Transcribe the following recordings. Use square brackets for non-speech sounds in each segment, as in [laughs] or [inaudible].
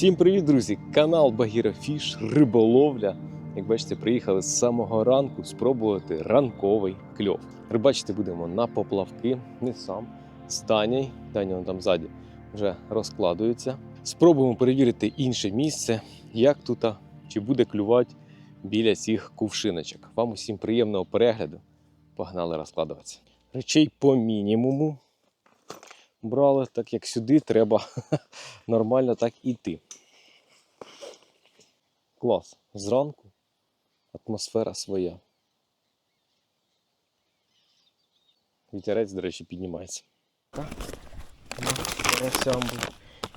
Всім привіт, друзі! Канал Багіра Фіш, риболовля. Як бачите, приїхали з самого ранку спробувати ранковий кльов. Рибачити будемо на поплавки, не сам, з. Даня вон там ззаді вже розкладується. Спробуємо перевірити інше місце, як тут, чи буде клювати біля цих кувшиночок. Вам усім приємного перегляду. Погнали розкладуватися. Речей по мінімуму брали, так як сюди треба [laughs] нормально так іти. Клас. Зранку атмосфера своя. Вітерець, до речі, піднімається. Карасям був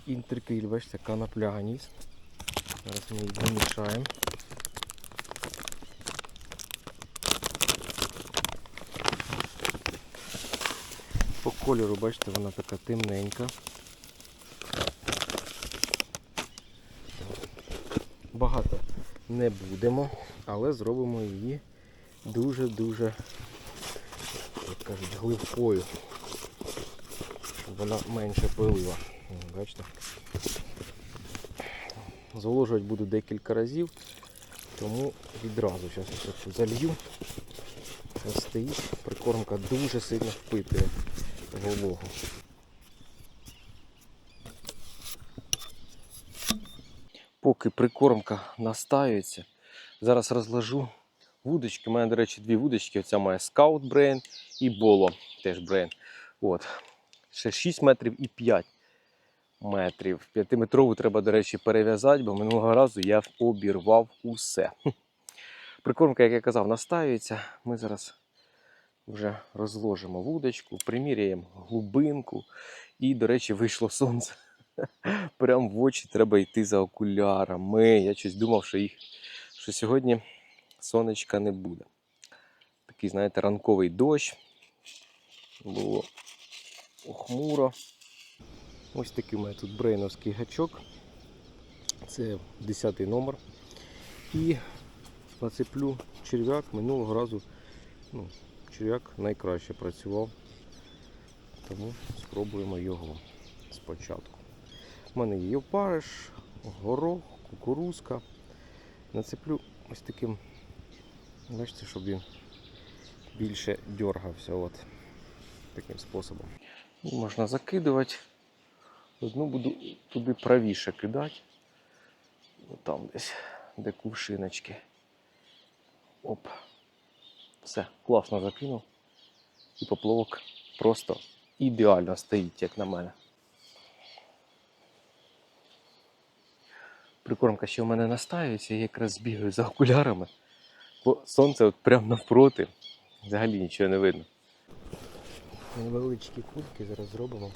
інтеркриль, бачите, канапля ніс. Зараз ми їх вимішаємо. По кольору, бачите, вона така темненька. Не будемо, але зробимо її дуже-дуже, як кажуть, гливкою, щоб вона менше пилила. Бачите? Зволожувати буду декілька разів, тому відразу зараз залью. Стоїть, прикормка дуже сильно впитує вологу. Поки прикормка настаюється, зараз розложу вудочки. У мене, до речі, дві вудочки. Оця має Scout Brain і Bolo теж Brain. От. Ще 6 метрів і 5 метрів. П'ятиметрову треба, до речі, перев'язати, бо минулого разу я обірвав усе. [laughs] Прикормка, як я казав, настаюється. Ми зараз вже розложимо вудочку, приміряємо глибинку. І, до речі, вийшло сонце. [laughs] Прям в очі треба йти за окулярами. Я щось думав, що їх що сьогодні сонечка не буде. Такий, знаєте, ранковий дощ. Було хмуро. Ось такий у мене тут брейновський гачок. Це 10 номер. І нацеплю черв'як минулого разу. Ну, черв'як найкраще працював. Тому спробуємо його спочатку. У мене є опариш, горох, кукурузка. Нацеплю ось таким, бачите, щоб він більше дергався. От таким способом. І можна закидувати. Одну буду туди правіше кидати. Там десь, де кувшиночки. Оп. Все, класно закинув. І поплавок просто ідеально стоїть, як на мене. Прикормка ще в мене настаюється, я якраз збігаю за окулярами, бо сонце от прямо навпроти. Взагалі нічого не видно. Невеличкі кульки зараз зробимо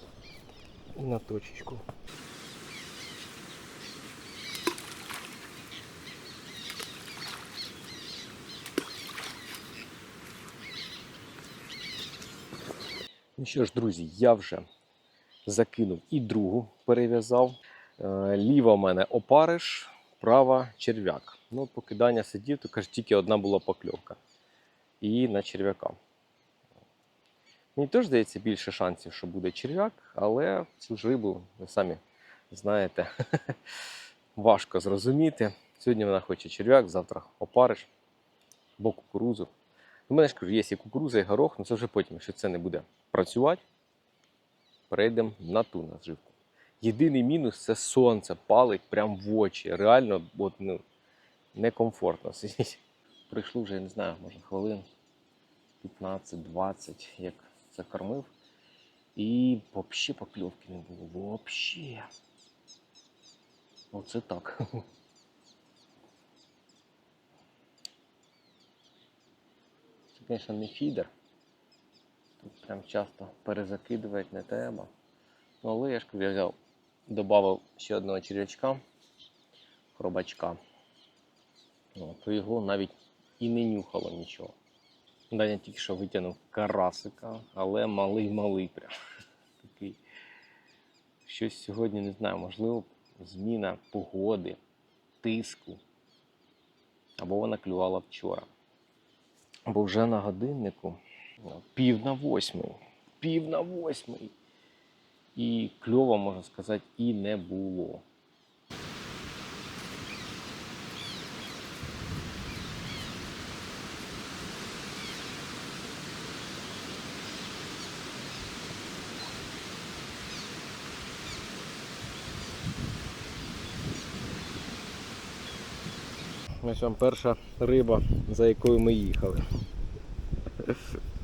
і на точечку. Ну що ж, друзі, я вже закинув і другу перев'язав. Е, Ліва в мене опариш, права черв'як. Ну, от поки Даня сидів, то каже, тільки одна була покльовка. І на черв'яка. Мені теж здається більше шансів, що буде черв'як, але цю ж рибу, ви самі знаєте, [laughs] важко зрозуміти. Сьогодні вона хоче черв'як, завтра опариш або кукурузу. У мене ж кажу, є і кукуруза, і горох, але це вже потім, якщо це не буде працювати, перейдемо на ту наживку. Єдиний мінус це сонце палить прямо в очі. Реально от, ну, некомфортно [laughs] сидіти. Прийшло вже, я не знаю, може хвилин 15-20, як це кормив. І взагалі покльовки не було. Взагалі. Оце так. [laughs] Це, звісно, не фідер. Тут прям часто перезакидувати не треба. Ну, але я ж я взяв, додав ще одного черв'ячка, хробачка. Ну, то його навіть і не нюхало нічого. Даня тільки що витягнув карасика, але малий-малий прям. [laughs] Такий. Щось сьогодні не знаю, можливо, зміна погоди, тиску. Або вона клювала вчора. Бо вже на годиннику ну, пів на восьмий. Пів на восьмий і кльово, можна сказати, і не було. Ось там перша риба, за якою ми їхали. [laughs]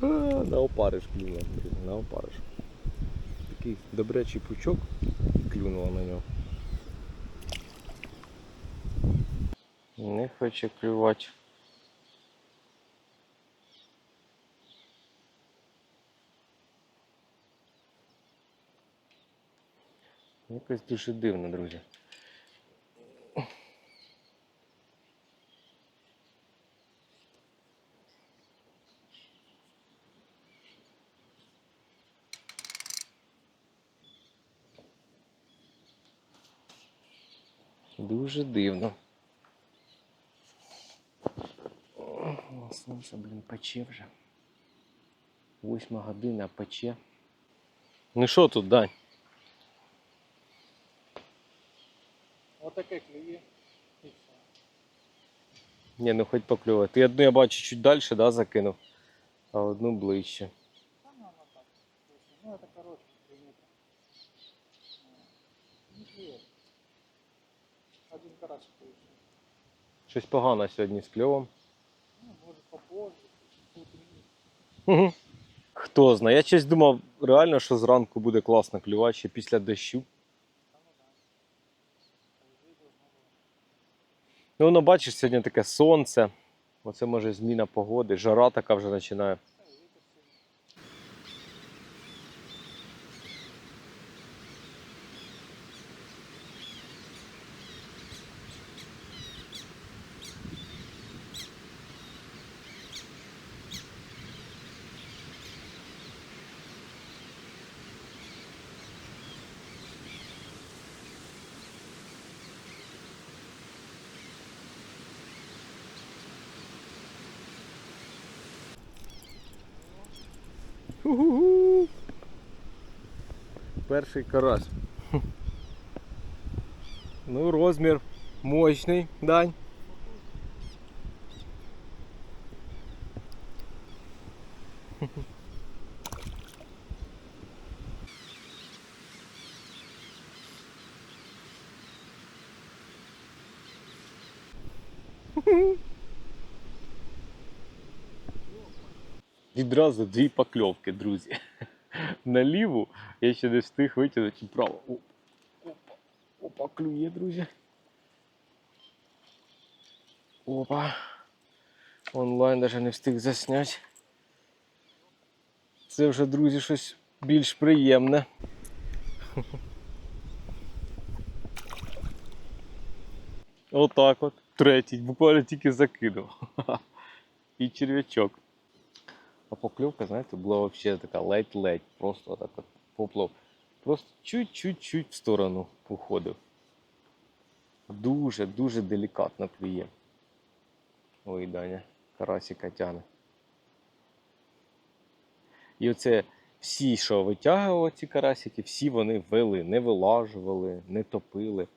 На опариш клює, на опаришку. Такий добрячий пучок клюнула на нього. Не хоче клювати. Якось дуже дивно, друзі. Дуже дивно. О, Сонце, блін, пече вже. Восьма година пече. Ну що тут, Дань? Отаке клює. Ні, ну хоч покльовує. Ти одну я бачу чуть далі, да, закинув, а одну ближче. Та ну, воно так. Ну, це коротше, клюєте. Не клює. Один карасик вийшов. Щось погано сьогодні з кльовом. Може попозже. Хто знає. Я щось думав, реально, що зранку буде класно клювати ще після дощу. Ну, воно бачиш, сьогодні таке сонце. Оце може зміна погоди, жара така вже починає. Ху-ху-ху. Перший карась. Ну, розмір мощний, Дань. Відразу дві покльовки, друзі. [laughs] На ліву я ще не встиг витягнути право. Оп, Опа, опа, клює, друзі. Опа. Онлайн навіть не встиг засняти. Це вже, друзі, щось більш приємне. [laughs] Отак от. Третій, буквально тільки закинув. [laughs] І черв'ячок. А покльовка, знаєте, була взагалі така ледь-ледь. Просто так от поплав. Просто чуть-чуть-чуть в сторону уходив. Дуже-дуже делікатно клює. Ой, Даня, карасика тяне. І оце всі, що витягували ці карасики, всі вони вели, не вилажували, не топили.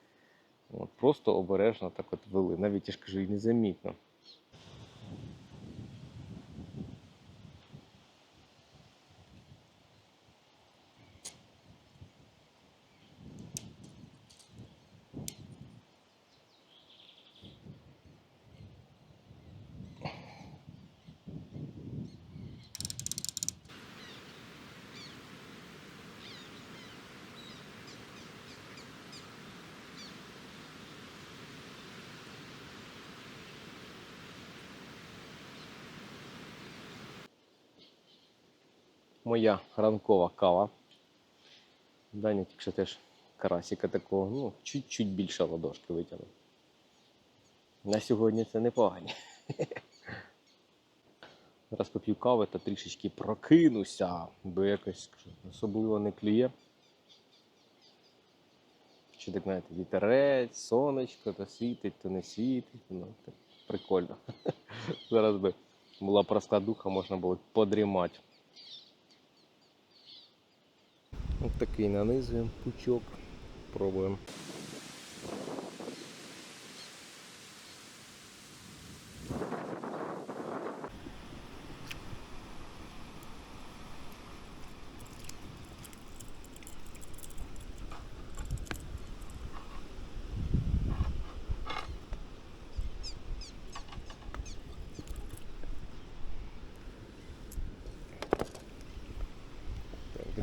От, просто обережно так от вели. Навіть я ж кажу, і незамітно. Моя ранкова кава. Даня тільки що теж карасика такого, ну, чуть-чуть більше ладошки витягнув. На сьогодні це непогані. [laughs] Зараз поп'ю кави та трішечки прокинуся, бо якось особливо не клює. Чи так знаєте, вітерець, сонечко, то світить, то не світить. Ну, так прикольно. [laughs] Зараз би була проста духа, можна було подрімати. Ось такий нанизуємо пучок. Пробуємо.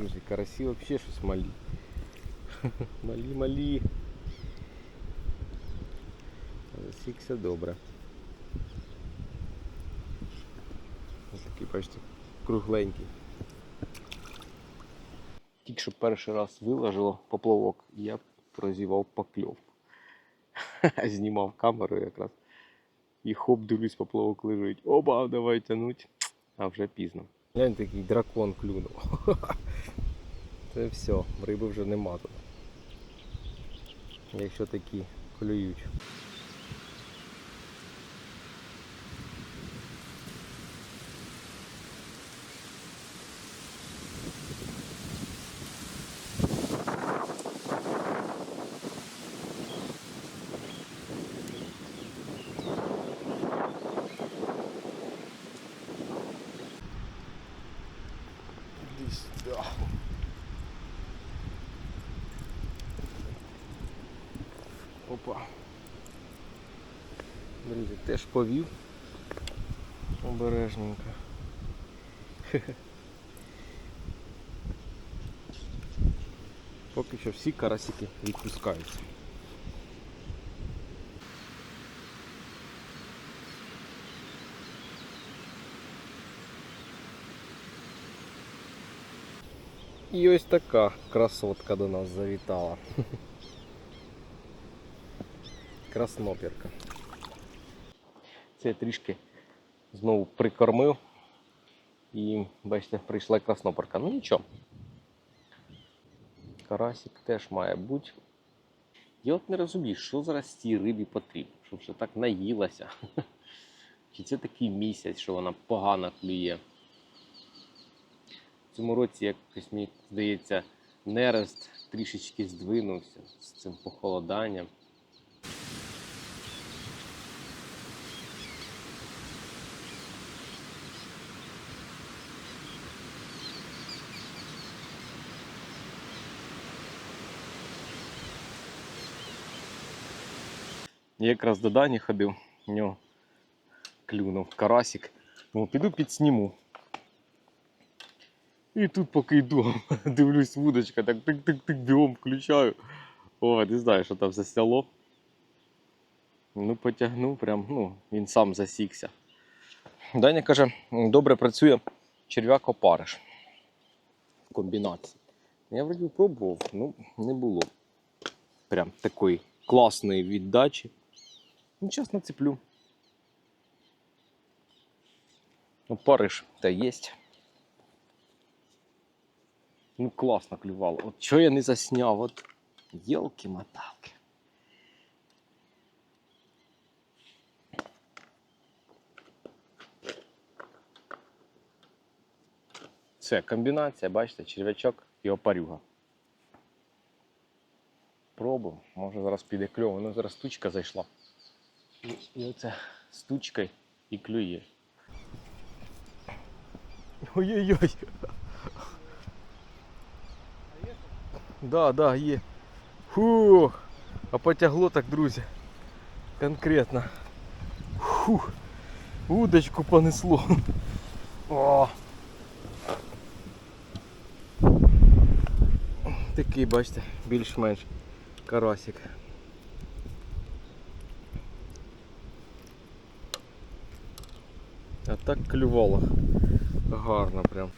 Друзі, карасі взагалі щось малі. [laughs] Малі, малі. Засікся добре. Ось такий, бачите, кругленький. Тільки що перший раз виложило поплавок, і я прозівав покльовку. Знімав камеру [laughs] якраз. І хоп, дивлюсь, поплавок лежить. Оба, давай тянуть. А вже пізно. Глянь, такий дракон клюнув. [laughs] Це все, риби вже нема тут. Якщо такі клюють. Друзі, теж повів. Обережненько. Поки що всі карасики відпускаються. І ось така красотка до нас завітала. [laughs] Красноперка. Це я трішки знову прикормив. І, бачите, прийшла красноперка. Ну нічого. Карасик теж має бути. Я от не розумію, що зараз цій рибі потрібно, щоб вже так наїлася. [laughs] Чи це такий місяць, що вона погано клює. В цьому році якось мені здається, нерест трішечки здвинувся з цим похолоданням. Я якраз до Дані ходив, у нього клюнув карасик. Думаю, піду підсніму. І тут поки йду, [laughs] дивлюсь вудочка, так тик-тик-тик бігом включаю. О, не знаю, що там за село. Ну, потягнув, прям, ну, він сам засікся. Даня каже, добре працює черв'як опариш. В комбінації. Я вроді пробував, ну не було. Прям такої класної віддачі. Ну, зараз нацеплю. Опариш та єсть. Ну класно клювало. От чого я не засняв? От Йолки-моталки. Це комбінація, бачите, черв'ячок і опарюга. Пробую, може зараз піде кльово. Ну зараз стучка зайшла. І, і оце стучкою і клює. Ой-ой-ой. Да, да, є. Фух. А потягло так, друзі. Конкретно. Фух. Удочку понесло. О. Такий, бачите, більш-менш карасик. Так клювало. Гарно прям.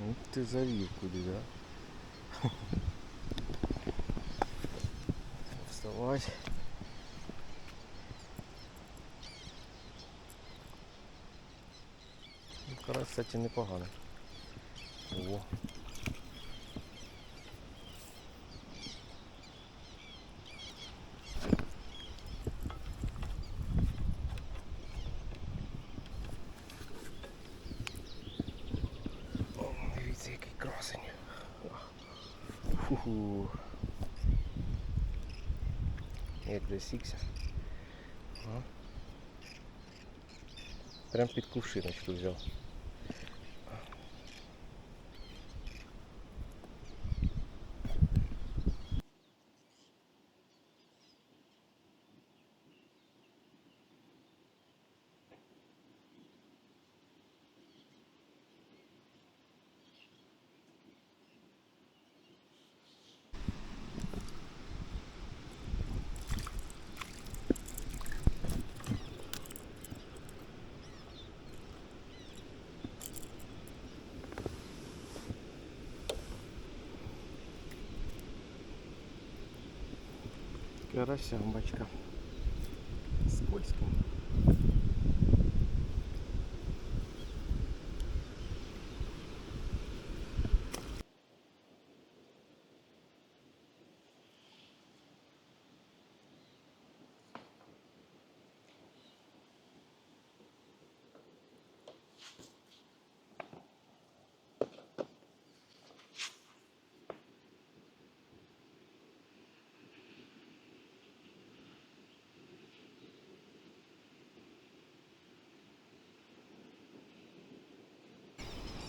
Ну ти завів куди, да? [laughs] Вставай. Кстати, непоганий. О. О, Дивіться, який красень. Фу-ху. Як засікся. Ага. Прям під кувшиночку взяв. Карасямбочка. Скользко.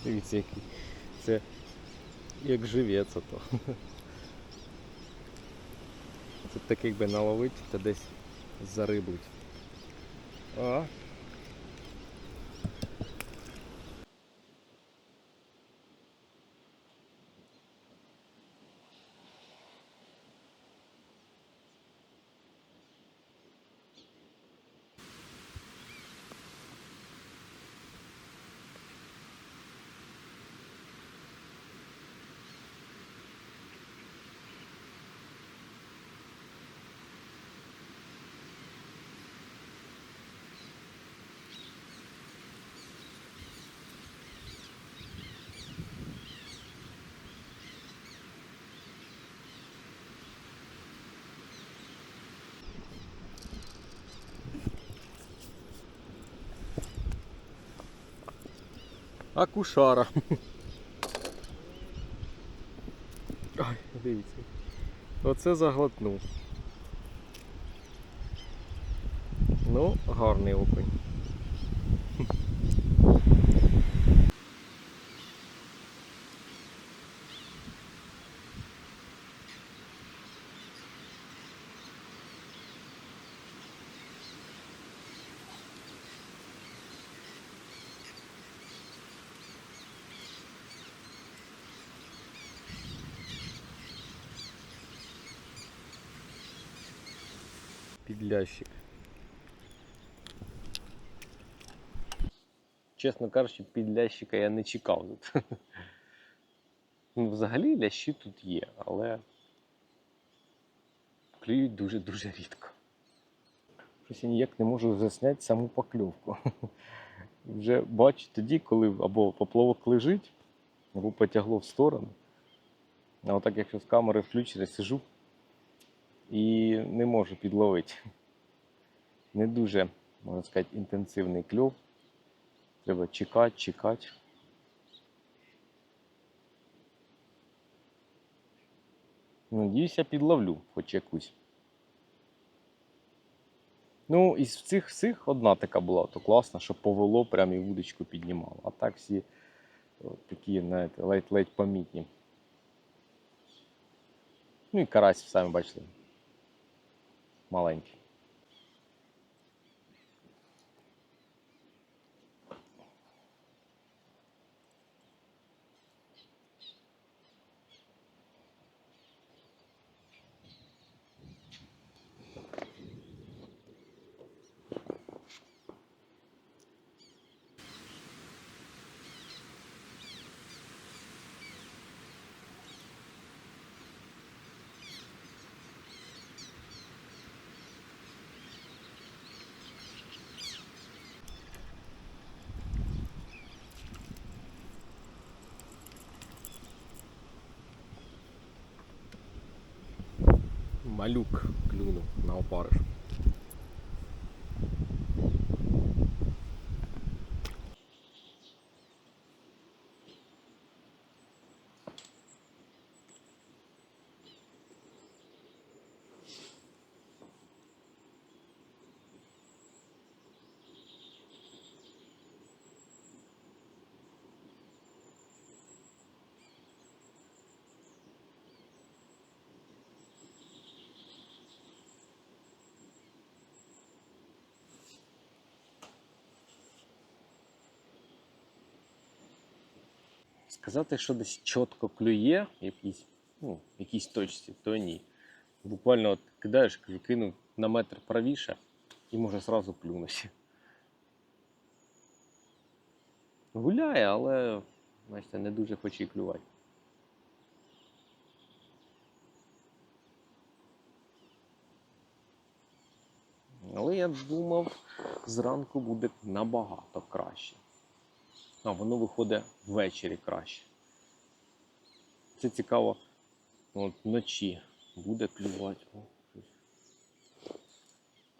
Дивіться, який. Це як живець ото. Це так якби наловить та десь зарибуть. А. Акушара. Ой, дивіться. Оце заглотнув. Ну, гарний окунь. Підлящик. Чесно кажучи, підлящика я не чекав тут. [laughs] Ну, взагалі лящі тут є, але клюють дуже-дуже рідко. Щось я ніяк не можу засняти саму покльовку. [laughs] Вже бачу тоді, коли або поплавок лежить, або потягло в сторону. А отак, якщо з камери включено, сижу і не можу підловити. Не дуже, можна сказати, інтенсивний кльов. Треба чекати, чекати. Надіюся, підловлю хоч якусь. Ну, із цих всіх одна така була, то класна, що повело, прям і вудочку піднімало. А так всі от, такі, знаєте, ледь-ледь помітні. Ну і карась, самі бачили. Маленький. Малюк клюнув на опариш. Сказати, що десь чітко клює в якійсь, ну, в якійсь точці, то ні. Буквально от кидаєш, кинув на метр правіше і може зразу плюнути. Гуляє, але бачите, не дуже хоче і клювати. Але я думав, зранку буде набагато краще. А воно виходить ввечері краще. Це цікаво, от вночі буде клювати.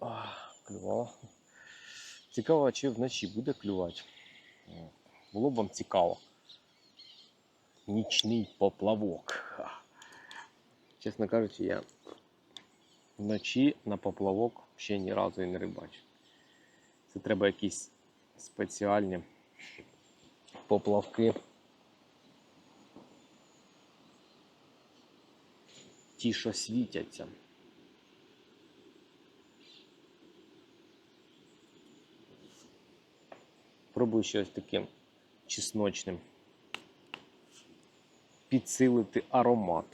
А, клювало. Цікаво, чи вночі буде клювати. Було б вам цікаво. Нічний поплавок. Чесно кажучи, я вночі на поплавок ще ні разу і не рибачив. Це треба якісь спеціальні поплавки. Ті, що світяться. Пробую щось таким чесночним. Підсилити аромат.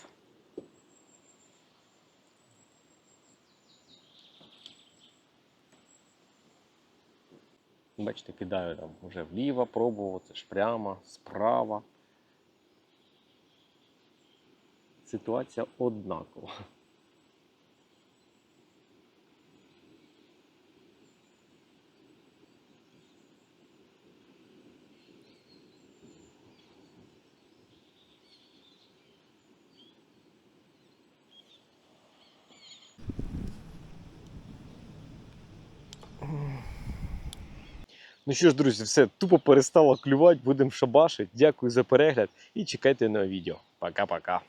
Бачите, кидаю там вже вліво, пробував, це ж прямо, справа. Ситуація однакова. Ну що ж, друзі, все тупо перестало клювати, будемо шабашити. Дякую за перегляд і чекайте на відео. Пока-пока.